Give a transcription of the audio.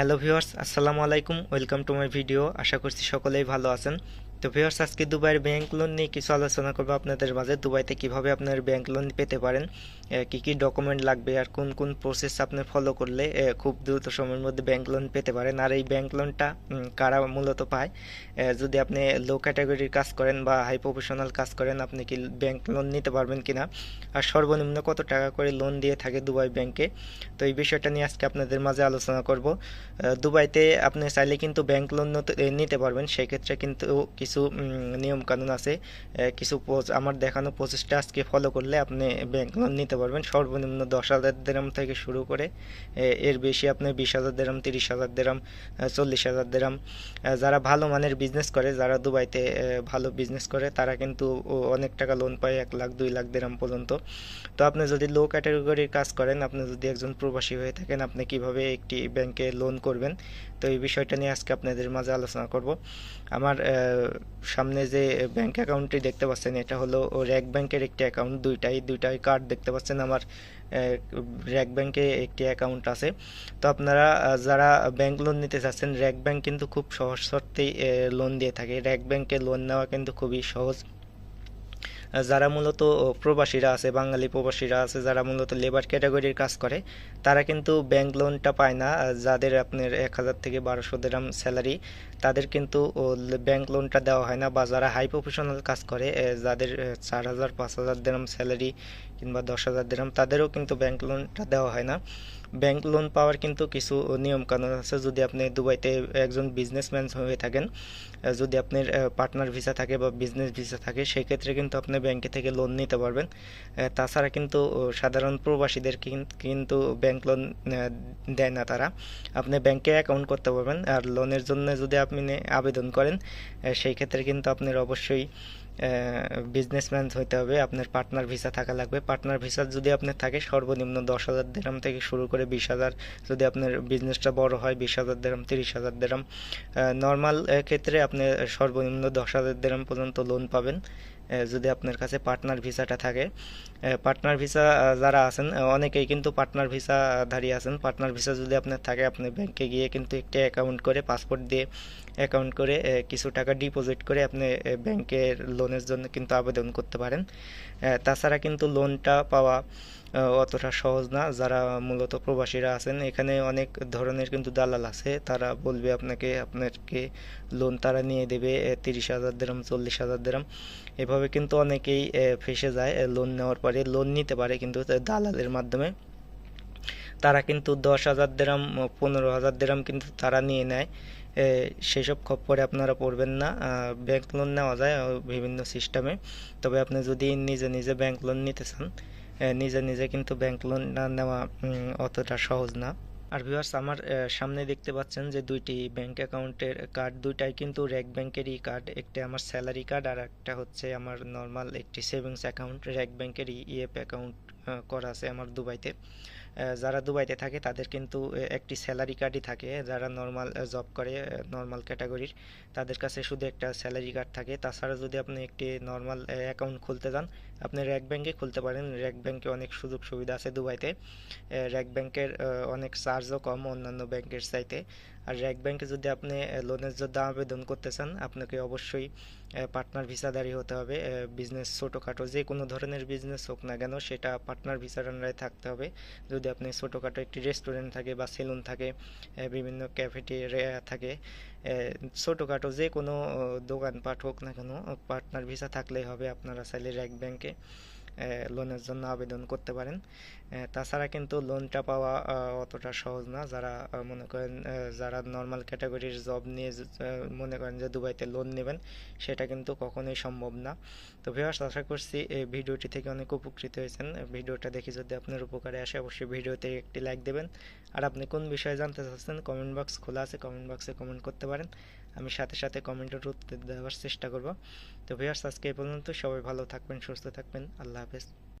Hello viewers আসসালামু আলাইকুম welcome to my video. আশা করছি সকলেই ভালো আছেন। তো ভিউয়ার্স আজকে দুবাইয়ের ব্যাংক লোন নিয়ে কিছু আলোচনা করব আপনাদের মাঝে। দুবাইতে কীভাবে আপনার ব্যাংক লোন পেতে পারেন কি কি ডকুমেন্ট লাগবে, আর কোন কোন প্রসেস আপনি ফলো করলে খুব দ্রুত সময়ের মধ্যে ব্যাংক লোন পেতে পারেন। আর এই ব্যাংক লোনটা কারা মূলত পায়? যদি আপনি লো ক্যাটাগরির কাজ করেন বা হাই প্রফেশনাল কাজ করেন, আপনি কি ব্যাংক লোন নিতে পারবেন কিনা? আর সর্বনিম্ন কত টাকা করে লোন দিয়ে থাকে দুবাই ব্যাংকে তো এই বিষয়টা নিয়ে আজকে আপনাদের মাঝে আলোচনা করব। দুবাইতে আপনি চাইলে কিন্তু ব্যাংক লোন নিতে পারবেন। সেক্ষেত্রে কিন্তু কিছু নিয়ম কানুন আছে কিছু আমার দেখানো প্রচেষ্টা আজকে ফলো করলে আপনি ব্যাংক লোন নিতে পারবেন। সর্বনিম্ন দশ হাজার দেরাম থেকে শুরু করে এর বেশি আপনি বিশ হাজার দেরাম তিরিশ হাজার দেরাম চল্লিশ হাজার দেরাম যারা ভালো মানের বিজনেস করে, যারা দুবাইতে ভালো বিজনেস করে, তারা কিন্তু অনেক টাকা লোন পায়, এক লাখ, দুই লাখ দেরাম পর্যন্ত। তো আপনি যদি লো ক্যাটাগরির কাজ করেন, আপনি যদি একজন প্রবাসী হয়ে থাকেন, আপনি কীভাবে একটি ব্যাংকে লোন করবেন? তো এই বিষয়টা নিয়ে আজকে আপনাদের মাঝে আলোচনা করব। আমার সামনে যে ব্যাংক অ্যাকাউন্টটি দেখতে পাচ্ছেন, এটা হলো র্যাক ব্যাংকের একটি অ্যাকাউন্ট দুইটাই দুইটাই কার্ড দেখতে পাচ্ছেন আমার র্যাক ব্যাংকে একটি অ্যাকাউন্ট আছে। তো আপনারা যারা ব্যাংক লোন নিতে চাচ্ছেন র্যাক ব্যাংক কিন্তু খুব সহজ শর্তেই লোন দিয়ে থাকে। র্যাক ব্যাংকে লোন নেওয়া কিন্তু খুবই সহজ। যারা মূলত প্রবাসীরা আছে, বাঙালি প্রবাসীরা আছে, যারা মূলত লেবার ক্যাটাগরির কাজ করে, তারা কিন্তু ব্যাংক লোনটা পায় না যাদের আপনার এক হাজার থেকে বারোশো দেরাম স্যালারি তাদের কিন্তু ব্যাংক লোনটা দেওয়া হয় না, বা যারা হাই প্রফেশনাল কাজ করে যাদের চার হাজার, পাঁচ হাজার দেরাম স্যালারি কিংবা দশ হাজার দেরাম তাদেরও কিন্তু ব্যাংক লোনটা দেওয়া হয় না। ব্যাংক লোন পাওয়ার কিন্তু কিছু নিয়ম কানুন আছে, যদি আপনি দুবাইতে একজন বিজনেসম্যান হয়ে থাকেন যদি আপনার পার্টনার ভিসা থাকে বা বিজনেস ভিসা থাকে সেই ক্ষেত্রে কিন্তু আপনি ব্যাংকে থেকে লোন নিতে পারবেন। তাছাড়া কিন্তু সাধারণ প্রবাসীদের কিন- কিন্তু ব্যাংক লোন দেয় না তারা। আপনি ব্যাংকে অ্যাকাউন্ট করতে পারবেন। আর লোনের জন্য যদি আপনি আবেদন করেন সেই ক্ষেত্রে কিন্তু আপনার অবশ্যই বিজনেসম্যান হইতে হবে, আপনার পার্টনার ভিসা থাকা লাগবে। পার্টনার ভিসা যদি আপনার থাকে, সর্বনিম্ন দশ হাজার দেরাম থেকে শুরু করে বিশ হাজার, যদি আপনার বিজনেসটা বড় হয়, বিশ হাজার দেরাম তিরিশ হাজার দেরাম নর্মাল ক্ষেত্রে আপনি সর্বনিম্ন দশ হাজার দেরাম পর্যন্ত লোন পাবেন। যদি আপনার কাছে পার্টনার ভিসাটা থাকে। পার্টনার ভিসা যারা আছেন অনেকেই কিন্তু পার্টনার ভিসা ধারী আছেন। পার্টনার ভিসা যদি আপনার থাকে, আপনি ব্যাংকে গিয়ে কিন্তু একটি অ্যাকাউন্ট করে পাসপোর্ট দিয়ে অ্যাকাউন্ট করে কিছু টাকা ডিপোজিট করে আপনি ব্যাংকের লোনের জন্য কিন্তু আবেদন করতে পারেন। তাছাড়া কিন্তু লোনটা পাওয়া অতটা সহজ না। যারা মূলত প্রবাসীরা আছেন, এখানে অনেক ধরনের কিন্তু দালাল আছে। তারা বলবে আপনাকে আপনাকে লোন তারা নিয়ে দেবে তিরিশ হাজার দেরাম, চল্লিশ হাজার দেরাম। এভাবে কিন্তু অনেকেই ফেসে যায় লোন নেওয়ার পরে। লোন নিতে পারে কিন্তু দালালের মাধ্যমে। তারা কিন্তু দশ হাজার দেরাম, পনেরো হাজার দেরাম কিন্তু তারা নিয়ে নেয়। সেসব খপ্পরে আপনারা পড়বেন না। ব্যাংক লোন নেওয়া যায় বিভিন্ন সিস্টেমে তবে আপনি যদি নিজে নিজে ব্যাংক লোন নিতে চান নিজে নিজে কিন্তু ব্যাংক লোন না নেওয়া অতটা সহজ না। আর ভিউয়ার্স আমার সামনে দেখতে পাচ্ছেন যে দুইটি ব্যাংক অ্যাকাউন্টের কার্ড দুইটাই কিন্তু র্যাক ব্যাংকেরই কার্ড একটা আমার স্যালারি কার্ড আর একটা হচ্ছে আমার নর্মাল একটি সেভিংস অ্যাকাউন্ট র্যাক ব্যাংকেরই ইএফ অ্যাকাউন্ট করা আছে আমার দুবাইতে। যারা দুবাইতে থাকে, তাদের কিন্তু একটি স্যালারি কার্ডই থাকে। যারা নর্মাল জব করে নর্মাল ক্যাটাগরির তাদের কাছে শুধু একটা স্যালারি কার্ড থাকে। তাছাড়া যদি আপনি একটি নর্মাল অ্যাকাউন্ট খুলতে যান আপনি র্যাক ব্যাংকে খুলতে পারেন। র্যাক ব্যাংকে অনেক সুযোগ সুবিধা আছে দুবাইতে। র্যাক ব্যাংকের অনেক চার্জও কম অন্যান্য ব্যাংকের চাইতে। আর র্যাক ব্যাংকে যদি আপনি লোনের জন্য আবেদন করতে চান, আপনাকে অবশ্যই পার্টনার ভিসাদারি হতে হবে। বিজনেস ছোটোখাটো, যে কোনো ধরনের বিজনেস হোক না কেন, সেটা পার্টনার ভিসার আন্ডারে থাকতে হবে। যদি আপনি ছোটোখাটো একটি রেস্টুরেন্ট থাকে বা সেলুন থাকে বিভিন্ন ক্যাফেটেরিয়া থাকে ছোটোখাটো যে কোনো দোকানপাট হোক না কেন পার্টনার ভিসা থাকলেই হবে আপনারা চাইলে র্যাক ব্যাংকে লোনের জন্য আবেদন করতে পারেন। তাছাড়া কিন্তু লোনটা পাওয়া অতটা সহজ না। যারা মনে করেন যারা নর্মাল ক্যাটাগরির জব নিয়ে মনে করেন যে দুবাইতে লোন নেবেন, সেটা কিন্তু কখনোই সম্ভব না। তো ভিউয়ার্স আশা করছি এই ভিডিওটি থেকে অনেক উপকৃত হয়েছেন। ভিডিওটা দেখে যদি আপনার উপকারে আসে, অবশ্যই ভিডিওতে একটি লাইক দেবেন। আর আপনি কোন বিষয়ে জানতে চাচ্ছেন কমেন্ট বক্স খোলা আছে কমেন্ট বক্সে কমেন্ট করতে পারেন। আমি সাথে সাথে কমেন্টের উত্তর দেওয়ার চেষ্টা করব। তো ভিউয়ার্স আজকে এই পর্যন্ত। সবাই ভালো থাকবেন, সুস্থ থাকবেন। আল্লাহ হাফেজ।